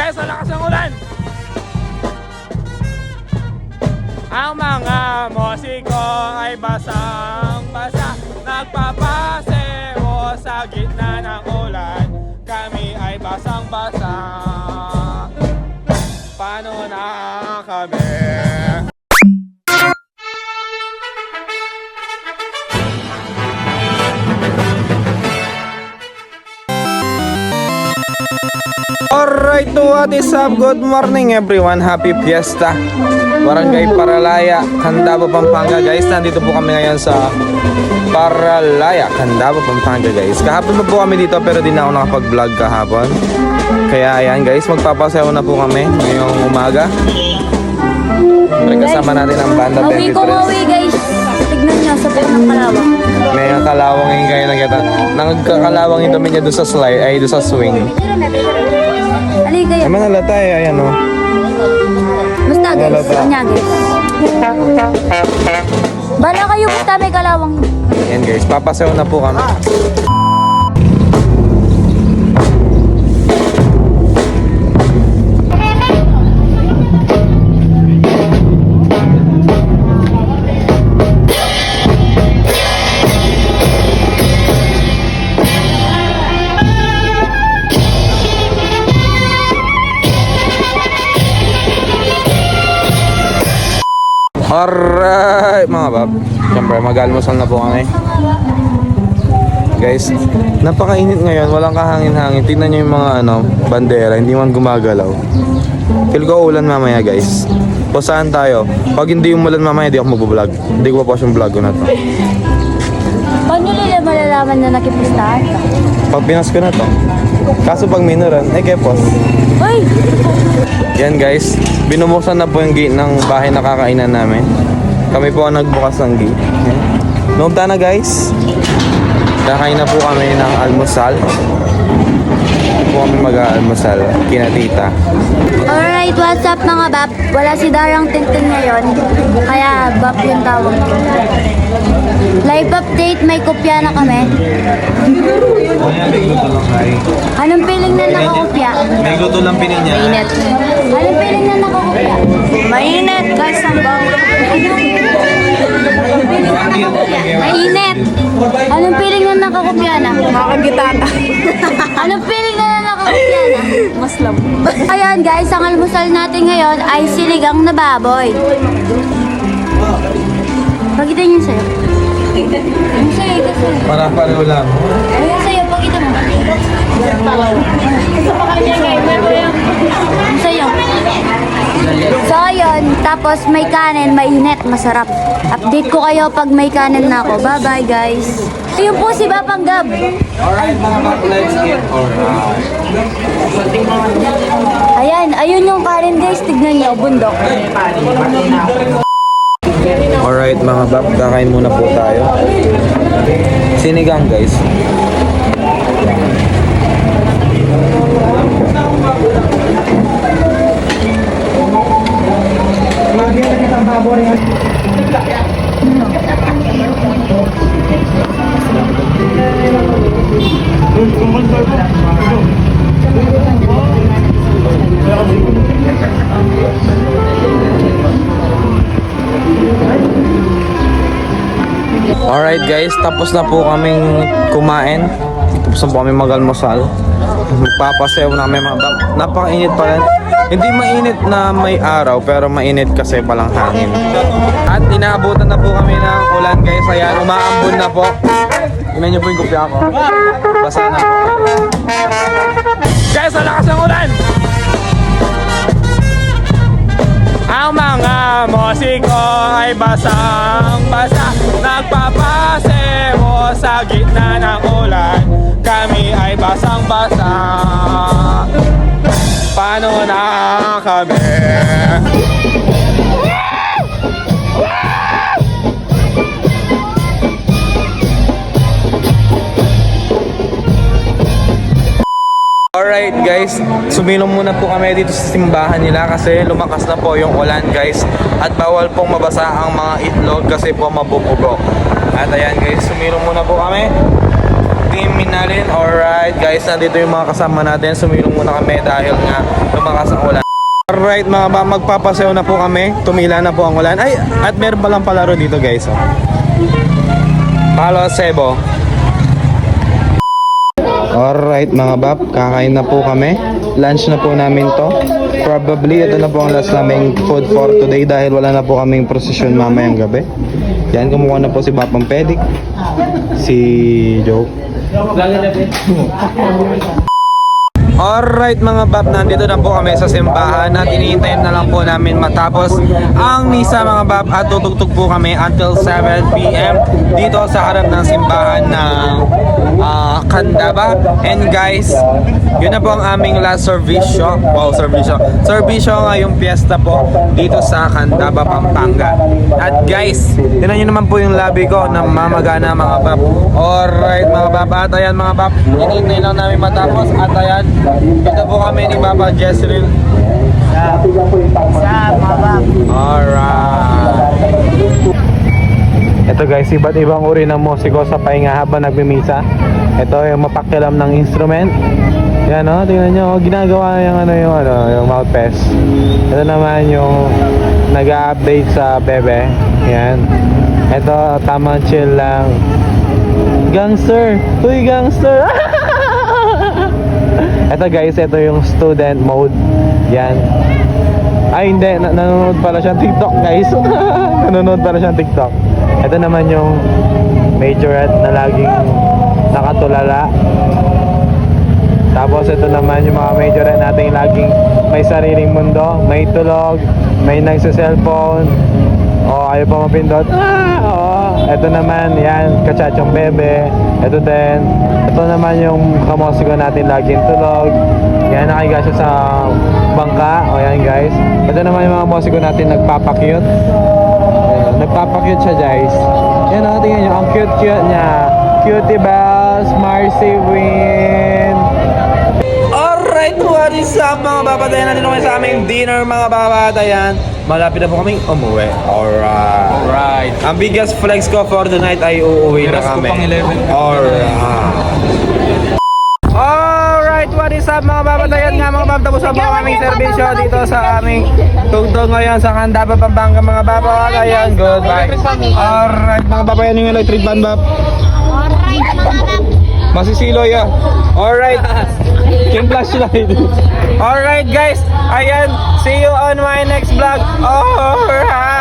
Guys, ang lakas ng ulan! Ang mga musiko ay basang-basa Nagpapaseo sa gitna ng ulan. Kami ay basang-basa. Paano Alright, to what is up? Good morning everyone. Happy Fiesta. Barangay Paralaya, Candabo, Pampanga guys. Nandito po kami ngayon sa Paralaya, Candabo, Pampanga guys. Kahapon po kami dito pero di na ako nakapag-vlog kahapon. Kaya ayan guys, magpapasayaw na po kami ngayong umaga. Kasama natin ang banda Awi ko 23. awi guys. Tignan nyo sa buong ng kalawang. May kalawang yung kayo nakita. Nagkakalawang yung dami niya doon sa slide, ay doon sa swing. Ay, manalata eh, ayan o. Basta guys. Halata. Kanya guys. Bala kayo basta may kalawang. Ayan guys, papasayaw na po kami. Alright mga bab Siyempre mag-almusal na po kami. Guys, napakainit ngayon, walang kahangin-hangin. Tingnan nyo yung mga ano, bandera, hindi man gumagalaw. Feel ko ulan mamaya guys. Pusahan tayo? Pag hindi umulan mamaya, di ako magbablog. Hindi ko pa yung vlog ko na to. Paano nila malalaman na nakipustahan ka? Pag pinas ko na to. Kaso pag minuran, eh kepos. Uy! Yan guys, binubuksan na po yung gate ng bahay na kakainan namin. Kami po ang nagbukas ng gate. Noong na guys, kakain na po kami ng almusal. Mag-almusal, kina tita. Alright, what's up mga bap? Wala si Darang Tintin ngayon. Kaya bap yung tawag ko. Live update, may kopya na kami. Anong feeling na nakakopya? May luto lang pinin niya. Mainit. Anong feeling na nakakopya? Mainit, guys, ang bago. Mainit. Anong feeling na nakakopya na? Nakakagitata. Anong feeling? Maslam. Ayan guys, ang almusal natin ngayon ay sinigang na baboy. Pakita niyo sa'yo. Yung sa'yo, sa'yo. Para pareho lang. Ayun sa'yo, pakita mo. Yung sa'yo. So, ayun. Tapos may kanin, mainit, masarap. Update ko kayo pag may kanin na ako. Bye-bye, guys. Ayun po si Bapanggab. Alright mga bab, let's eat. Alright. Ayan, ayun yung kanin, guys. Tignan niyo, bundok. Alright mga bab, kakain muna po tayo. Sinigang guys. Alright guys, tapos na po kaming kumain. Tapos na po kami mag-almusal. Magpapasayaw na kami. Napakainit pa rin. Hindi mainit na may araw, pero mainit kasi palang hangin. At inaabutan na po kami ng ulan guys. Ayan, umaambon na po. Tingnan niyo po yung kopya ko. Basa na po. Guys, ang lakas ng ulan! Ang mga musiko ay Nagpapaseo sa gitna ng ulan Kami ay basang-basa Paano na kami? Alright guys, sumilong muna po kami dito sa simbahan nila kasi lumakas na po yung ulan guys at bawal pong mabasa ang mga itlog kasi po mabubugo. At ayan guys, sumilong muna po kami. Team Minalin, alright guys, nandito yung mga kasama natin. Sumilong muna kami dahil nga lumakas ang ulan. Alright mga ba, magpapasayo na po kami. Tumila na po ang ulan. Ay, at meron palang palaro dito guys. Oh. Palo Sebo. Alright mga bab, kakain na po kami. Lunch na po namin to. Probably ito na po ang last naming food for today dahil wala na po kaming prosesyon mamayang gabi. Yan, kumuha na po si Bapang Pedik. Si Joe. Alright mga bab, nandito na po kami sa simbahan at inihintayin na lang po namin matapos ang misa mga bab at tutugtog po kami until 7pm dito sa harap ng simbahan ng ah, Candaba. And guys, yun na po ang aming last servisyo. Wow, servisyo. Servisyo ngayong piyesta po dito sa Candaba, Pampanga. At guys, tinan nyo naman po yung labi ko na mamagana mga bab. Alright mga bab, at ayan mga bab, iniintay lang namin matapos at ayan, dito po kami ni Papa Jezreel. Alright. Ito guys, iba't ibang uri ng musiko sa pahinga habang nagmimisa. Ito yung mapakilam ng instrument. Yan o, tingnan nyo, oh, ginagawa yung ano yung ano, yung mouthpiece. Ito naman yung nag-update sa bebe. Yan. Ito, tamang chill lang. Gangster! Uy, gangster! ito guys, ito yung student mode. Yan. Ay, hindi. Na- nanonood pala siya ng TikTok, guys. nanonood pala siya ng TikTok. Ito naman yung majorette na laging nakatulala. Tapos ito naman yung mga majorette nating laging may sariling mundo, may tulog, may nagsa-cellphone, o ayaw pa mapindot. Ah, oo. Ito naman, yan, kachachong bebe. Ito din. Ito naman yung kamosiko natin laging tulog. Yan, nakahiga siya sa bangka. O yan guys. Ito naman yung mga musiko natin nagpapakyut. Ayan, nagpapakyut siya guys. Yan o, tingnan nyo. Ang cute-cute niya. Cutie Bells, Marcy Win. Alright, what is up mga babatayan? Nandito kami sa aming dinner mga babatayan. Malapit na po kaming umuwi. Alright. Right. Ang biggest flex ko for the night ay uuwi na ko kami. pang 11. Alright. Alright, up mga babatayan nga mga bab? Tapos na po aming serbisyo dito sa aming tugtog ngayon sa Candaba, Pampanga mga babatayan. Goodbye. Alright mga babayan yung electric fan bab. Masisilo ya. Alright. King flashlight. Alright guys. Ayan. See you on my next vlog. Alright.